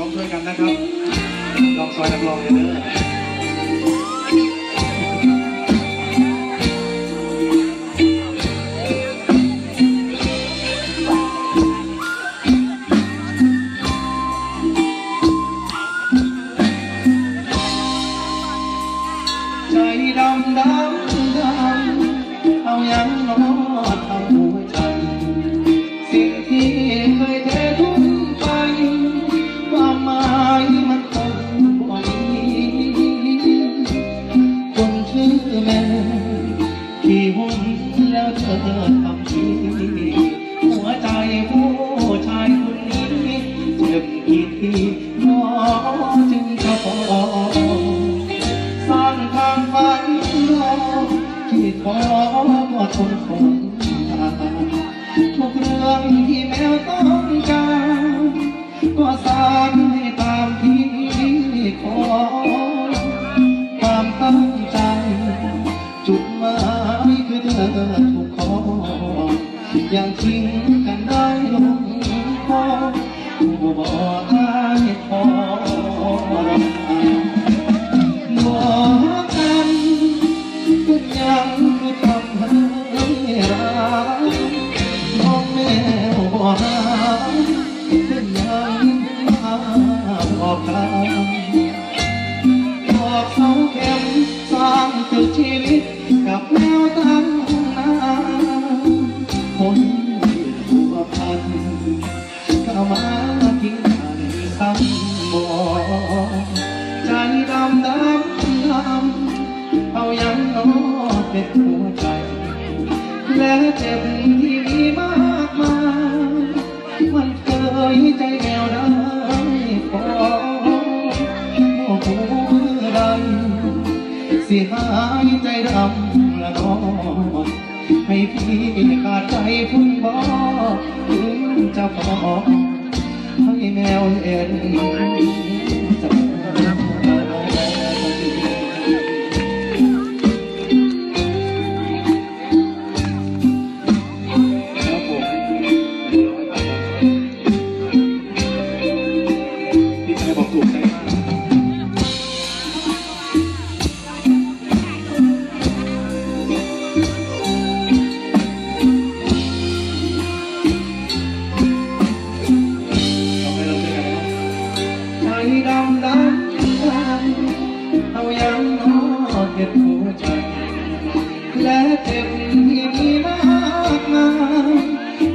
ร้องช่วยกันนะครับลองซอยนักร้องเลย เธอถูกขออย่างทิ้งกันได้ลงคอผู้บอก เข้ามาทิ้งกันซ้ำบ่ใจดำดำดำเอายังนอเป็นหัวใจ และเจ็บที่มีมากมายมันเคยใจแมวได้พอโอ้โหใดสิหายใจดำละนอนให้พี่ขาดใจพุ่นบ่ถึงจะพอ ห้แและเจ็บที่มีมากมาย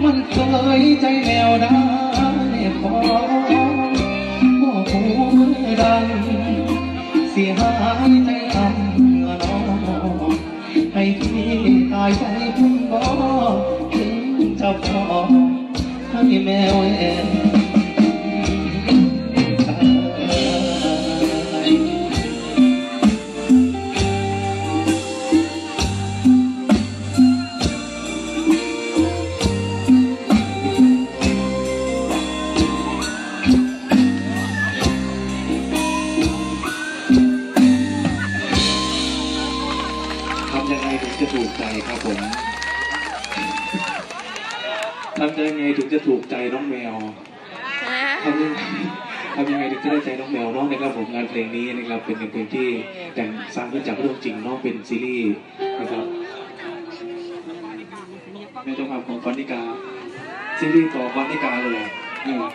มันเคยใจแมวได้พอโอ้โหใดเสียหายใจทำละน้องให้พี่ตายใจคุณบอกถึงจะพอให้แมวเอ็น น้องแมวทำยังไงทำยังไงถึงจะได้ใจน้องแมวเน้องนะครับผมงานเพลงนี้นะครับเป็นเพลงที่แต่งสร้างขึ้นจากเรื่องจริงเน้องเป็นซีรีส์นะครับแม่เจ้าภาพของกอนนิกาซีรีส์ต่อกอนนิกาเลยนี่ครับ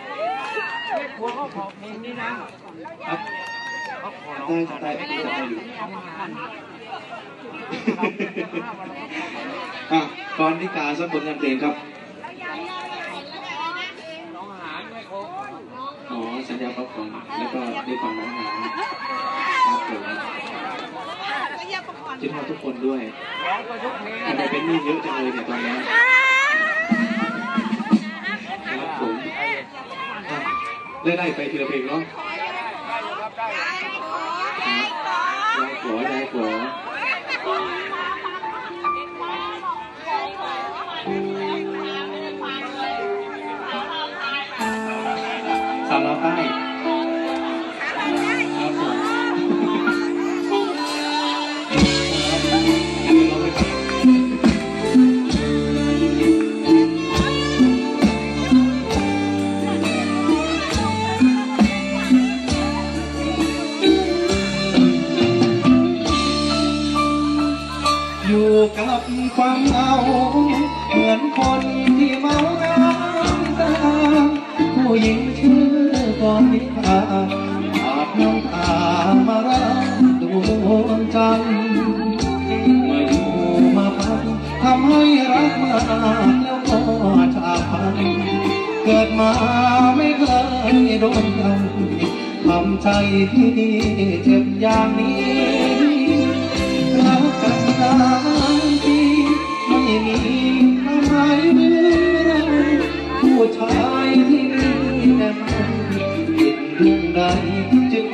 ได้ได้ได้ได้อยู่อะกอนนิกาสักผลงานเพลงครับ อ๋อสัญญาพักผ่อนแล้วก็ได้ฟังน้องหาครับผมคิดว่าทุกคนด้วยทำไมเป็นหนี้เยอะจังเลยเนี่ยตอนนี้ครับผมอะได้ได้ไปทีละเพลงเนาะยายขอยายขอ สาวเราวใใจที่ดีเจ็บอย่างนี้รักกันหลายปีไม่มีทำไมหรือเรผู้ชายที่มีแต่มันผิดเรื่องใดจึง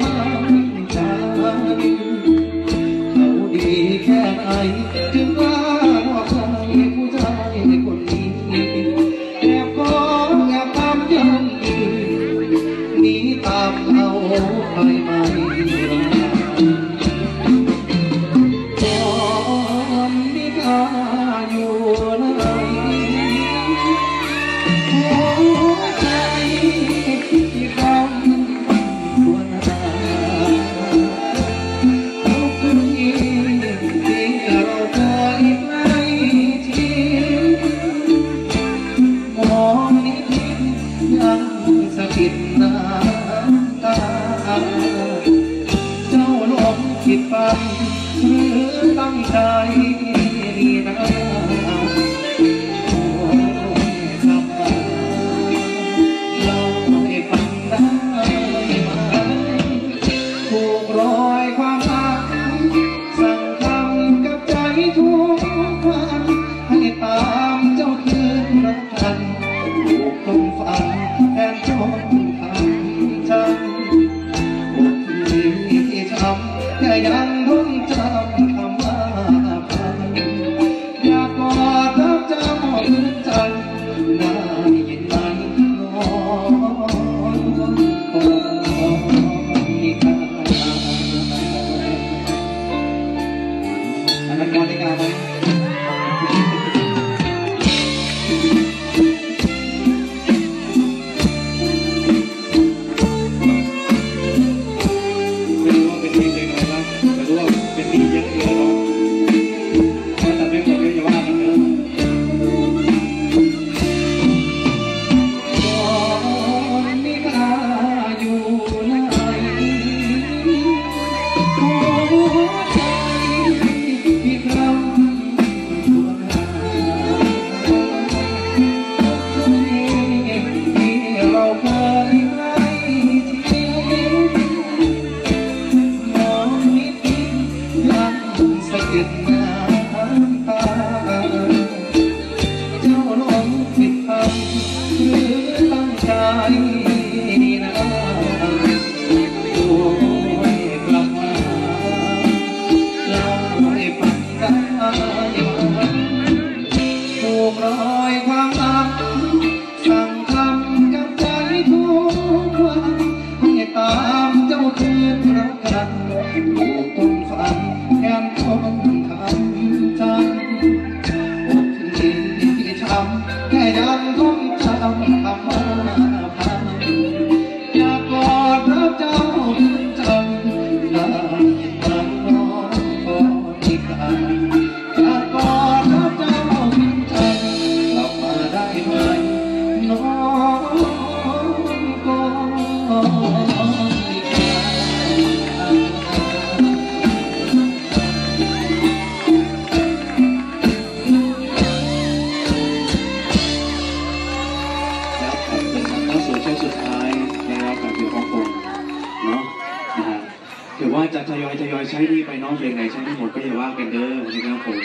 ว่จะทยอยทยอยใช้นี่ไปน้องเพลงไหนใช้ไม่หมดก็อย่าว่ากันเด้อนะครับผม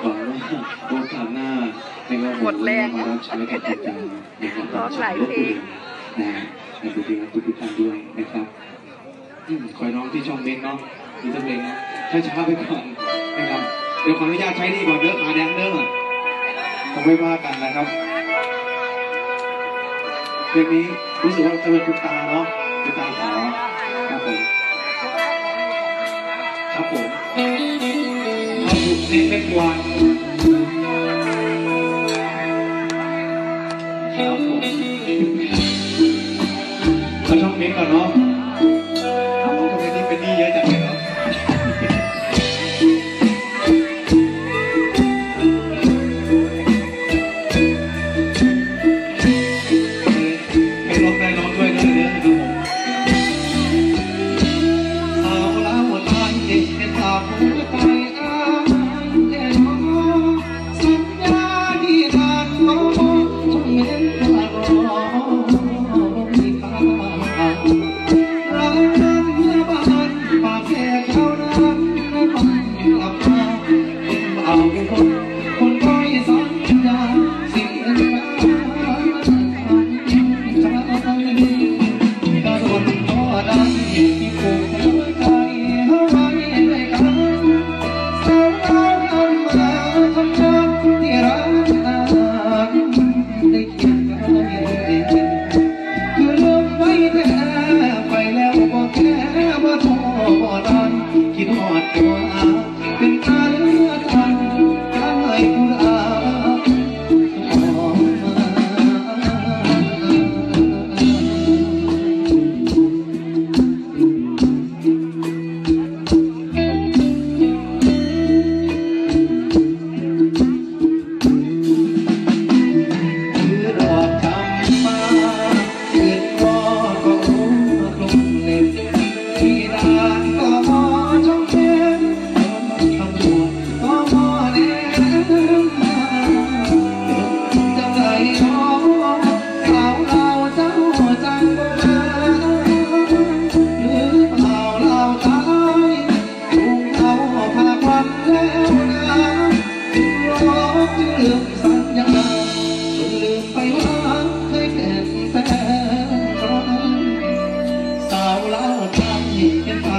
หวังว่าโอกาสหน้าในะารับผมมารับใช้กับทุกท่านนะครับร้องหลายเพงนะในบทเพลงทุกท่านด้วยนะครับคอยน้องที่ช่องเบนเนาะมีสักเพลงนะช้าๆไปก่อนนะครับเดี๋ยวขออนุญาตใช้นี่ก่อนเด้อขาแดงเด้อผมไม่ว่ากันนะครับเพลงนี้รู้สึกว่าจะเป็นคุณตาเนาะคุณตาขอครับผม ครับผมมาบุกในแม่กวาดครับผมเขาชอบเพลงก่อนเนาะ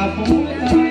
Thank you.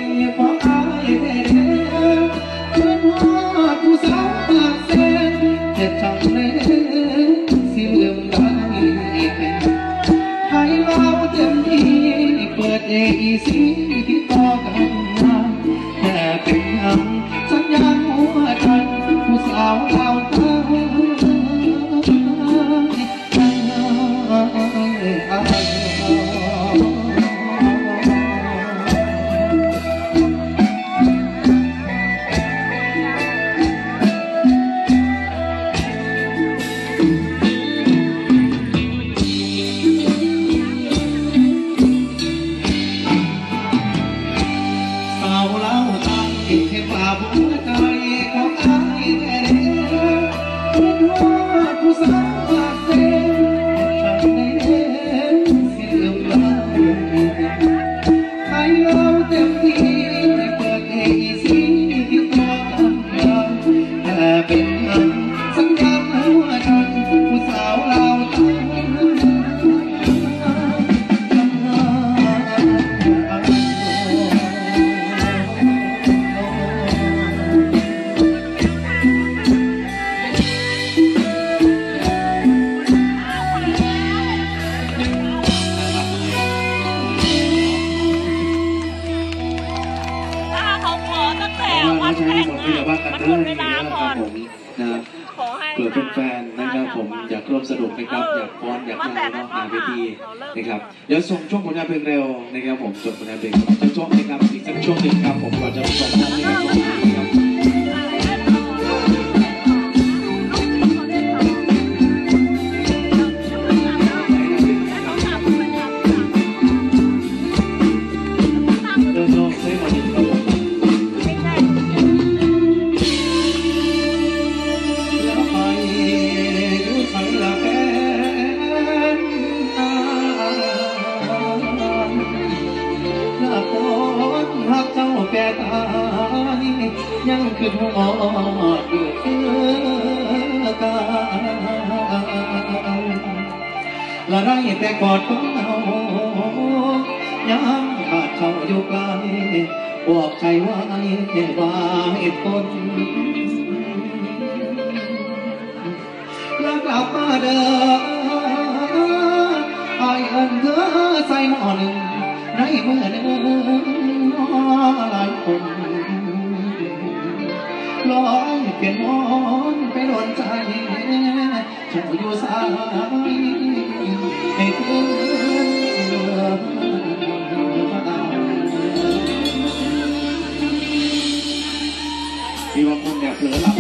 เพลงเร็วนะครับผมส่วนคลงานเพลงช่วงนะครับอีกสักช่วงหนึ่งครับผมก่อนจะไปชมท่านนะครับ ยังคือนหอดอยู่เสื้อกาละไรแต่กอดของเรายังขาดเขาอยู่ไกลบอกใจไว้ว่าเหตุผลแล้วกลับมาเดินไอเงื้อใส่หม้อหนในเมื่อหนึ่นหลายคน็นมอนไปโดนใจถูกอยู่สายใม่ตื่นีบางคนเนี่ยเผลอหลับ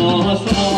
អសោ